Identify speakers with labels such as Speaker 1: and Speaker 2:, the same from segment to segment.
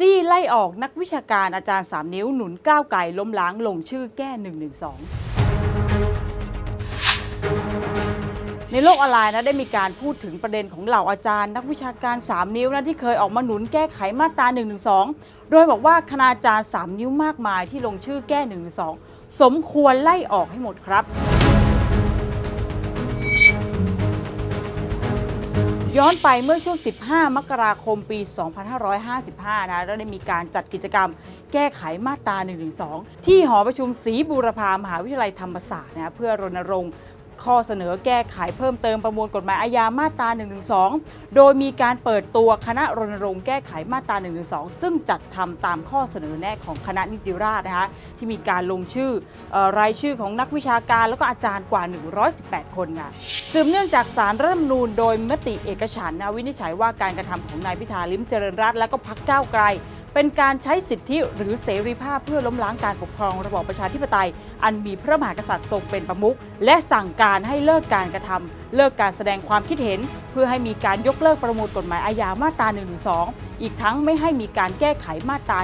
Speaker 1: จี้ไล่ออกนักวิชาการอาจารย์ 3 นิ้วหนุนก้าวไก่ล้มล้างลงชื่อแก้ 112 ในโลกออนไลน์นะได้มีการพูดถึงประเด็นของเหล่าอาจารย์ นักวิชาการ 3 นิ้วนะที่เคยออกมาหนุนแก้ไขมาตรา112โดยบอกว่าคณาจารย์ 3 นิ้วมากมายที่ลงชื่อแก้112สมควรไล่ออกให้หมดครับ ย้อนไปเมื่อช่วง 15 มกราคมปี 2555 นะแล้วได้มีการจัดกิจกรรมแก้ไขมาตรา 112 ที่หอประชุมศรีบูรพามหาวิทยาลัยธรรมศาสตร์นะเพื่อรณรงค์ ข้อเสนอแก้ไขเพิ่มเติมประมวลกฎหมายอาญามาตรา 112 โดยมีการเปิดตัวคณะรณรงค์แก้ไขมาตรา 112 ซึ่งจัดทำตามข้อเสนอแนะของคณะนิติราษฎร์นะคะที่มีการลงชื่ออรายชื่อของนักวิชาการแล้วก็อาจารย์กว่า 118 คนค่ะสืบเนื่องจากสารรัฐธรรมนูญโดยมติเอกฉันท์นะวินิจฉัยว่าการกระทำของนายพิธาลิมเจริญรัตน์และก็พักก้าวไกล เป็นการใช้สิทธิหรือเสรีภาพเพื่อล้มล้างการปกครองระบอบประชาธิปไตย อันมีพระมหากษัตริย์ทรงเป็นประมุขและสั่งการให้เลิกการกระทำเลิกการแสดงความคิดเห็น เพื่อให้มีการยกเลิกประมวลกฎหมายอาญามาตรา112อีกทั้งไม่ให้มีการแก้ไขมาตรา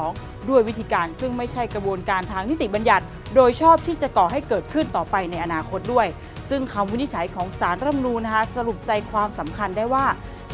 Speaker 1: 112ด้วยวิธีการซึ่งไม่ใช่กระบวนการทางนิติบัญญัติ โดยชอบที่จะก่อให้เกิดขึ้นต่อไปในอนาคตด้วย ซึ่งคำวินิจฉัยของสารรัฐมนูญนะคะสรุปใจความสำคัญได้ว่า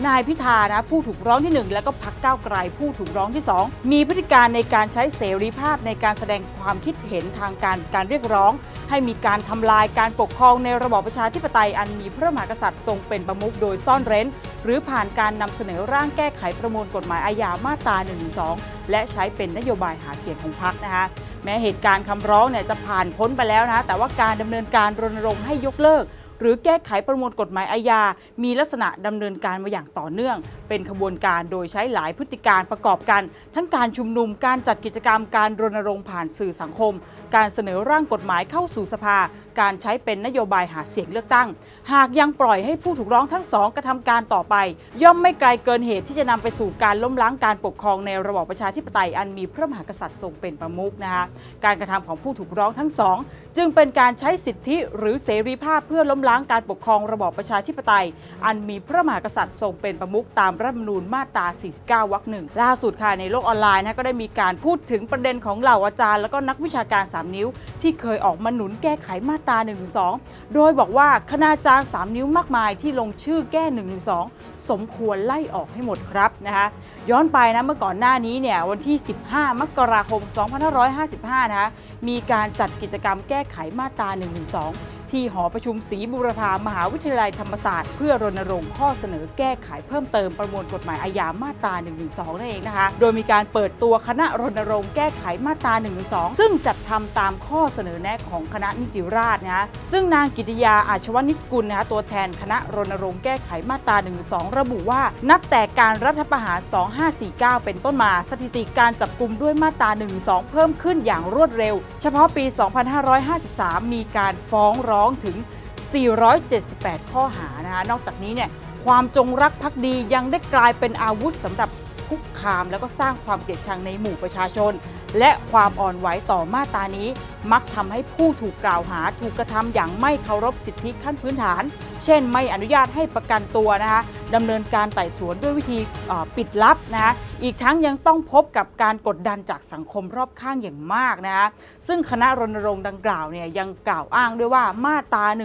Speaker 1: นายพิธานะผู้ถูกร้องที่ 1 แล้วก็พักก้าวไกลผู้ถูกร้องที่ 2 มีพฤติการในการใช้เสรีภาพในการแสดงความคิดเห็นทางการการเรียกร้อง ให้มีการทำลายการปกครองในระบอบประชาธิปไตยอันมีพระมหากษัตริย์ทรงเป็นประมุขโดยซ่อนเร้น หรือผ่านการนำเสนอร่างแก้ไขประมวลกฎหมายอาญามาตรา112และใช้เป็นนโยบายหาเสียงของพรรคนะคะแม้เหตุการณ์คำร้องเนี่ยจะผ่านพ้นไปแล้วนะแต่ว่าการดำเนินการรณรงค์ให้ยกเลิก หรือแก้ไขประมวลกฎหมายอาญา มีลักษณะดำเนินการมาอย่างต่อเนื่อง เป็นขบวนการโดยใช้หลายพฤติการประกอบกัน ทั้งการชุมนุมการจัดกิจกรรมการรณรงค์ผ่านสื่อสังคม การเสนอร่างกฎหมายเข้าสู่สภา การใช้เป็นนโยบายหาเสียงเลือกตั้ง หากยังปล่อยให้ผู้ถูกร้องทั้งสองกระทำการต่อไป ย่อมไม่ไกลเกินเหตุที่จะนำไปสู่การล้มล้างการปกครองในระบอบประชาธิปไตยอันมีพระมหากษัตริย์ทรงเป็นประมุขนะคะการกระทำของผู้ถูกร้องทั้งสอง จึงเป็นการใช้สิทธิหรือเสรีภาพเพื่อล้มล้างการปกครองระบอบประชาธิปไตย อันมีพระมหากษัตริย์ทรงเป็นประมุขตามรัฐธรรมนูญมาตรา 49 วรรคหนึ่งล่าสุดค่ะในโลกออนไลน์นะก็ได้มีการพูดถึงประเด็นของเหล่าอาจารย์ แล้วก็นักวิชาการ 3 นิ้ว ที่เคยออกมาหนุนแก้ไขมาตรา1นึโดยบอกว่าคณาจารย์ 3 นิ้วมากมายที่ลงชื่อแก้1นึสมควรไล่ออกให้หมดครับนะคะย้อนไปนะเมื่อก่อนหน้านี้เนี่ยวันที่ 15 มกราคม 2555 นะคะมีการจัดกิจกรรมแก้ไขมาตรา1นึ ที่หอประชุมศรีบุรพามหาวิทยาลัยธรรมศาสตร์ เพื่อรณรงค์ข้อเสนอแก้ไขเพิ่มเติมประมวลกฎหมายอาญามาตรา112นั่นเองนะคะ โดยมีการเปิดตัวคณะรณรงค์แก้ไขมาตรา112ซึ่งจัดทำตามข้อเสนอแนะของคณะนิติราษฎร์นะะซึ่งนางกิติยาอาชวนิชกุลนะคะตัวแทนคณะรณรงค์แก้ไขมาตรา112ระบุว่า นับแต่การรัฐประหาร 2549 เป็นต้นมา สถิติการจับกลุ่มด้วยมาตรา112เพิ่มขึ้นอย่างรวดเร็ว เฉพาะปี 2553 มีการฟ้องร้องถึง 478 ข้อหานะคะนอกจากนี้เนี่ยความจงรักภักดียังได้กลายเป็นอาวุธสำหรับคุกคาม แล้วก็สร้างความเกลียดชังในหมู่ประชาชน และความอ่อนไหวต่อมาตรานี้ มักทำให้ผู้ถูกกล่าวหาถูกกระทำอย่างไม่เคารพสิทธิขั้นพื้นฐาน เช่น ไม่อนุญาตให้ประกันตัวนะคะดำเนินการไต่สวนด้วยวิธีปิดลับนะคะอีกทั้งยังต้องพบกับการกดดันจากสังคมรอบข้างอย่างมากนะคะซึ่งคณะรณรงค์ดังกล่าวเนี่ยยังกล่าวอ้างด้วยว่ามาตรา1นึ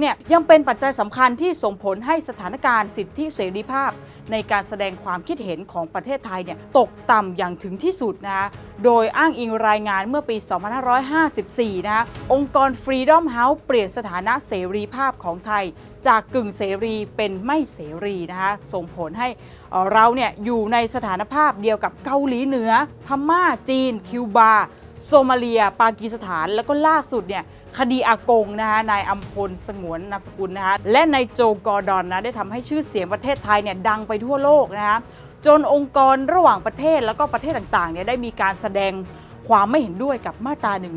Speaker 1: เนี่ยยังเป็นปัจจัยสำคัญที่ส่งผลให้สถานการณ์สิทธิเสรีภาพ ในการแสดงความคิดเห็นของประเทศไทยเนี่ยตกต่ำอย่างถึงที่สุดนะคะ โดยอ้างอิงรายงานเมื่อปี 2554นะคะองค์กร Freedom House เปลี่ยนสถานะเสรีภาพของไทย จากกึ่งเสรีเป็นไม่เสรีนะคะส่งผลให้เราเนี่ยอยู่ในสถานภาพเดียวกับเกาหลีเหนือ พม่าจีน คิวบา โซมาเลีย ปากีสถาน แล้วก็ล่าสุดเนี่ยคดีอากงนะคะนายอัมพลสงวนนามสกุลนะคะและนายโจกอร์ดอนนะได้ทำให้ชื่อเสียงประเทศไทยเนี่ยดังไปทั่วโลกนะคะ จนองค์กรระหว่างประเทศแล้วก็ประเทศต่างๆเนี่ยได้มีการแสดงความไม่เห็นด้วยกับมาตรา1นึ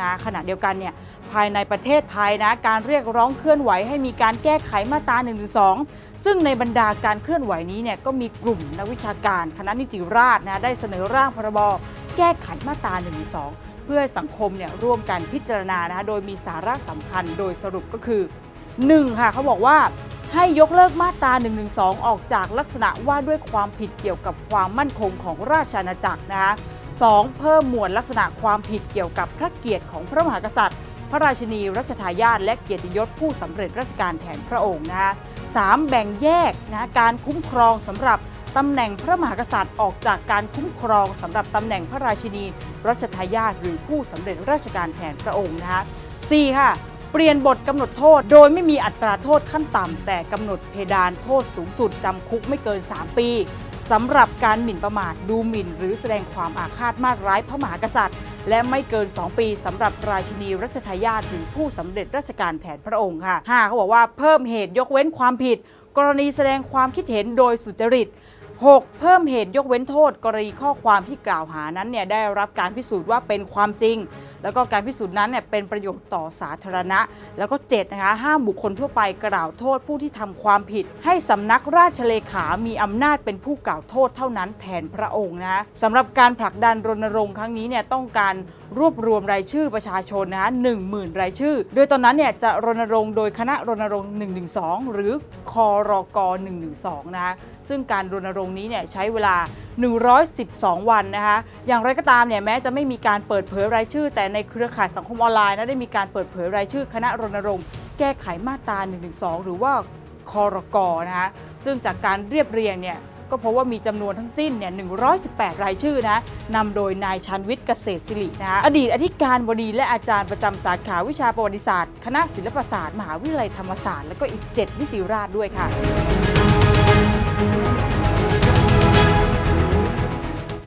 Speaker 1: นะขณะเดียวกันเนี่ยภายในประเทศไทยนะการเรียกร้องเคลื่อนไหวให้มีการแก้ไขมาตรา1นึซึ่งในบรรดาการเคลื่อนไหวนี้เนี่ยก็มีกลุ่มนักวิชาการคณะนิติราษฎร์นะได้เสนอร่างพรบแก้ไขมาตรา1นึเพื่อให้สังคมเนี่ยร่วมกันพิจารณานะคะโดยมีสาระสำคัญโดยสรุปก็คือ 1. ค่ะเขาบอกว่า ให้ยกเลิกมาตรา 112 ออกจากลักษณะว่าด้วยความผิดเกี่ยวกับความมั่นคงของราชอาณาจักรนะคะ 2. เพิ่มหมวดลักษณะความผิดเกี่ยวกับพระเกียรติของพระมหากษัตริย์ พระราชินีรัชทายาทและเกียรติยศผู้สำเร็จราชการแทนพระองค์นะคะ 3. แบ่งแยกนะการคุ้มครองสำหรับตำแหน่งพระมหากษัตริย์ออกจากการคุ้มครองสำหรับตำแหน่งพระราชินีรัชทายาทหรือผู้สำเร็จราชการแทนพระองค์นะคะ 4. ค่ะ เปลี่ยนบทกำหนดโทษ โดยไม่มีอัตราโทษขั้นต่ำแต่กำหนดเพดานโทษสูงสุดจำคุกไม่เกิน 3 ปีสำหรับการหมิ่นประมาทดูหมิ่น หรือแสดงความอาฆาตมาตร้ายพระมหากษัตริย์ และไม่เกิน 2 ปีสำหรับราชินีรัชทายาทหรือผู้สำเร็จราชการแทนพระองค์ค่ะ 5. เขาบอกว่าเพิ่มเหตุยกเว้นความผิด กรณีแสดงความคิดเห็นโดยสุจริต 6. เพิ่มเหตุยกเว้นโทษ กรณีข้อความที่กล่าวหานั้นเนี่ยได้รับการพิสูจน์ว่าเป็นความจริง แล้วก็การพิสูจน์นั้นเนี่ยเป็นประโยชน์ต่อสาธารณะ แล้วก็7นะคะห้ามบุคคลทั่วไปกล่าวโทษผู้ที่ทำความผิด ให้สำนักราชเลขา มีอำนาจเป็นผู้กล่าวโทษเท่านั้นแทนพระองค์นะสำหรับการผลักดันรณรงค์ครั้งนี้เนี่ยต้องการรวบรวมรายชื่อประชาชนนะคะหนึ่งหมื่นรายชื่อ โดยตอนนั้นเนี่ยจะรณรงค์โดยคณะรณรงค์ 112 หรือคอรก112 นะคะซึ่งการรณรงค์นี้เนี่ยใช้เวลา 112 วันนะคะอย่างไรก็ตามเนี่ยแม้จะไม่มีการเปิดเผยรายชื่อแต่ในเครือข่ายสังคมออนไลน์นะได้มีการเปิดเผยรายชื่อคณะรณรงค์แก้ไขมาตรา 112 หรือว่าคอรกอนะคะซึ่งจากการเรียบเรียงเนี่ยก็พบว่ามีจำนวนทั้งสิ้นเนี่ย 118 รายชื่อนะนำโดยนายชันวิทย์เกษตรศิรินะคะอดีตอธิการบดีและอาจารย์ประจำสาขาวิชาประวัติศาสตร์ คณะศิลปศาสตร์ มหาวิทยาลัยธรรมศาสตร์ และก็อีก 7 นิติราษฎร์ด้วยค่ะ